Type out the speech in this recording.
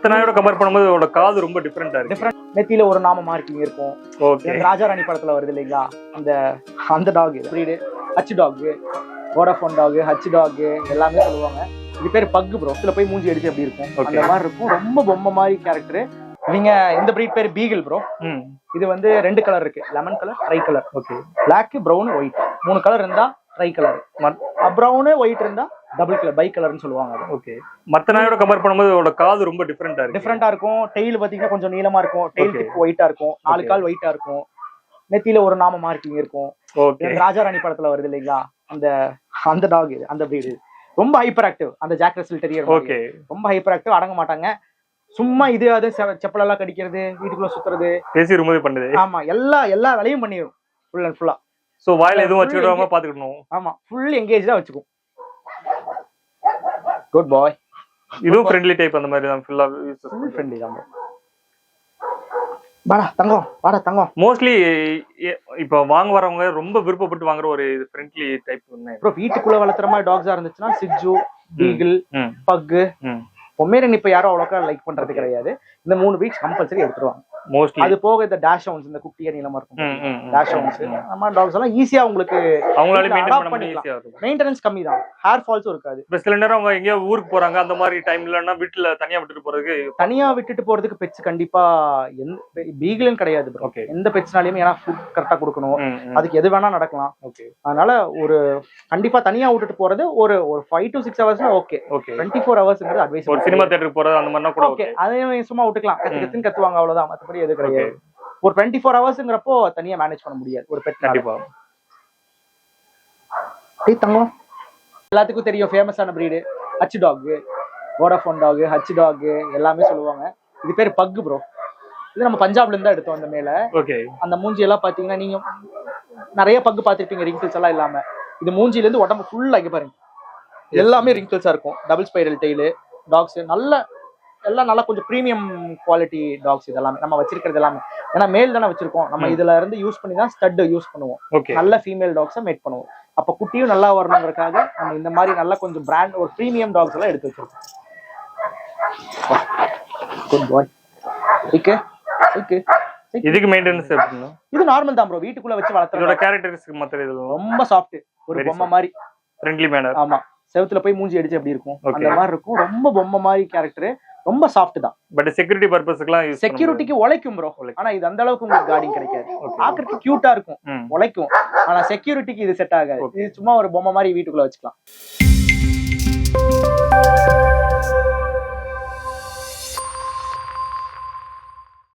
மத்த நாயோட கம்பேர் பண்ணும்போது இதோட காது ரொம்ப டிஃப்ரெண்டா இருக்கு. டிஃப்ரெண்ட் நெத்தியில ஒரு நாம மார்க்கிங் இருக்கும். ஓகே ராஜா ராணி படத்துல வருது இல்லைங்களா? அந்த அந்த dog breed Hutch dog Vodafone dog Hutch dog எல்லாமே சொல்லுவாங்க. இது பேர் பக்கு ப்ரோ இதுல போய் மூஞ்சி அடிச்சு அப்படி இருக்கும். அந்த மாதிரி இருக்கும். ரொம்ப பொம்மை மாதிரி கேரக்டர் நீங்க இந்த பிரீட் பேர் பீகிள் ப்ரோ ம். இது வந்து ரெண்டு கலர் இருக்கு. Lemon colour tri colour okay black brown white மூணு கலர் இருந்தா ட்ரை கலர் ப்ரௌனு ஒயிட் இருந்தா டபுள் கலர் பை கலர்னு சொல்லுவாங்க அது. ஓகே மத்த நாயோட கம்பேர் பண்ணும்போது இதோட காது ரொம்ப டிஃப்ரெண்டா இருக்கு. டிஃப்ரெண்டா இருக்கும். டெய்ல் பாத்தீங்கன்னா கொஞ்சம் நீளமா இருக்கும். டெய்ல் ஒயிட்டா இருக்கும். நாலு. கால் ஒயிட்டா இருக்கும். நெத்தியில ஒரு நாம மார்க்கிங் இருக்கும். ராஜா ராணி படத்துல வருது இல்லைங்களா? அந்த அந்த டாக் இது அந்த breed ரொம்ப ஹைப்பர் ஆக்டிவ் அந்த ஜாக் ரசல் டெரியர் ஓகே ரொம்ப ஹைப்பர் ஆக்டிவ் அடங்க மாட்டாங்க. சும்மா இது அது செப்பலெல்லாம் கடிக்கிறது வீட்டுக்குள்ள சுத்துறது. பேசி ரிமூவ் பண்ணுது. ஆமா எல்லா எல்லா வேலையும் பண்ணிடும் ஃபுல் அண்ட் ஃபுல்லா சோ வாயில எதுவும் வச்சுக்கிடாம பாத்துக்கணும். ஆமா ஃபுல் எங்கேஜா வச்சுக்கும். குட் பாய் இதுவும் ஃப்ரெண்ட்லி டைப் அந்த மாதிரி தான் ஃபுல்லா ஃபுல் ஃப்ரெண்ட்லி தான். வாடா தங்கம் வாடா தங்கம். மோஸ்ட்லி இப்போ வாங்க வரவங்க ரொம்ப விருப்பப்பட்டு வாங்குற ஒரு ஃப்ரெண்ட்லி டைப் அப்புறம் வீட்டுக்குள்ள வளர்த்துற மாதிரி டாக்ஸா இருந்துச்சுன்னா சிஜு பீகிள் பக்கு பொம்மேரன் இப்ப யாரும் அவ்வளோக்கா லைக் பண்றது கிடையாது. இந்த மூணு வீக்ஸ் கம்பல்சரி எடுத்துருவாங்க. மோஸ்ட்லி அது போக இந்த டேஷ் ஹவுன்ஸ் இந்த குட்டியா நீளமா இருக்கும். டேஷ் ஹவுன்ஸ் நம்ம டாக்ஸ் எல்லாம் ஈஸியா உங்களுக்கு அவங்களால வீட்ல adopt பண்ண. ஈஸியா இருக்கும். மெயின்டெனன்ஸ் கம்மி தான் ஹேர் ஃபால்ஸும் இருக்காது. இப்போ சில நேரம் அவங்க எங்கேயோ ஊருக்கு போறாங்க அந்த மாதிரி டைம்லன்னா வீட்டுல தனியா விட்டுட்டு போறதுக்கு தனியா விட்டுட்டு போறதுக்கு பெட்ஸ் கண்டிப்பா எந்த பீகிலும் கிடையாது. ஓகே எந்த பெட்ஸ்னாலையுமே ஏன்னா ஃபுட் கரெக்டா கொடுக்கணும். அதுக்கு எது வேணா நடக்கலாம். ஓகே அதனால ஒரு கண்டிப்பா தனியா விட்டுட்டு போறது ஒரு ஒரு ஃபைவ் டு சிக்ஸ் ஹவர்ஸ்னா ஓகே ஓகே டுவெண்ட்டி ஃபோர் ஹவர்ஸ்ங்கிறது அட்வைஸ் ஒரு சினிமா தியேட்டருக்கு போறது அந்த மாதிரினா கூட ஓகே அதையும் சும்மா விட்டுக்கலாம். கத்து கத்துன்னு கத்துவாங்க அவ்வளவுதான். மத்தபடி எது கிடையாது. ஒரு டுவெண்ட்டி ஃபோர் ஹவர்ஸ்ங்கிறப்போ தனியா மேனேஜ் பண்ண முடியாது. ஒரு பெட் கண்டிப்பா. தங்கம். எல்லாத்துக்கும் தெரியும் ஃபேமஸான breed. Hutch dog Vodafone dog Hutch dog எல்லாமே சொல்லுவாங்க. இது பேர் பக்கு ப்ரோ இது நம்ம பஞ்சாப்ல இருந்து எடுத்தோம் இந்த மேல. ஓகே அந்த மூஞ்சி எல்லாம் பாத்தீங்கன்னா நீங்க நிறைய பக்கு பார்த்திருப்பீங்க ரிங்கிள்ஸ் எல்லாம் இல்லாம. இது மூஞ்சில இருந்து உடம்பு ஃபுல்லா இங்க பாருங்க. எல்லாமே ரிங்கிள்ஸா இருக்கும். டபுள் ஸ்பைரல் டெய்லு டாக்ஸ் நல்ல எல்லாம் நல்லா கொஞ்சம் ப்ரீமியம் குவாலிட்டி டாக்ஸ் இதெல்லாமே. நம்ம வச்சிருக்கிறது எல்லாமே. ஏன்னா மேல் தானே வச்சிருக்கோம். நம்ம. இதுல இருந்து யூஸ் பண்ணி தான் ஸ்டட் யூஸ் பண்ணுவோம். ஓகே நல்ல ஃபீமேல் டாக்ஸை மேட் பண்ணுவோம். அப்ப குட்டியும் நல்லா வரணுங்கிறதுக்காக நம்ம இந்த மாதிரி நல்லா கொஞ்சம் பிராண்ட் ஒரு ப்ரீமியம் டாக்ஸ் எல்லாம் எடுத்து வச்சிருக்கோம். குட் பாய் ஓகே ஓகே இதுக்கு மெயின்டெனன்ஸ் எப்படின்னா இது நார்மல் தான் ப்ரோ வீட்டுக்குள்ள வச்சு இதோட வளர்த்துறோம் கேரக்டரிஸ்டிக் மத்த இதெல்லாம் ரொம்ப சாஃப்ட் ஒரு பொம்மை. மாதிரி. ஃப்ரெண்ட்லி மேனர் ஆமா. செவுத்துல போய் மூஞ்சி அடிச்சு எப்படி இருக்கும். அந்த மாதிரி இருக்கும். ரொம்ப பொம்மை மாதிரி கேரக்டர் ரொம்ப சாஃப்ட் தான். பட் செக்யூரிட்டி பர்பஸ்க்குலாம் செக்யூரிட்டிக்கு உழைக்கும் ப்ரோ. ஆனா இது அந்த அளவுக்கு உங்களுக்கு கார்டிங் கிடைக்காது. பாக்குறதுக்கு கியூட்டா இருக்கும். உழைக்கும். ஆனா செக்யூரிட்டிக்கு இது செட் ஆகாது. இது சும்மா ஒரு பொம்மை மாதிரி வீட்டுக்குள்ள வச்சுக்கலாம்.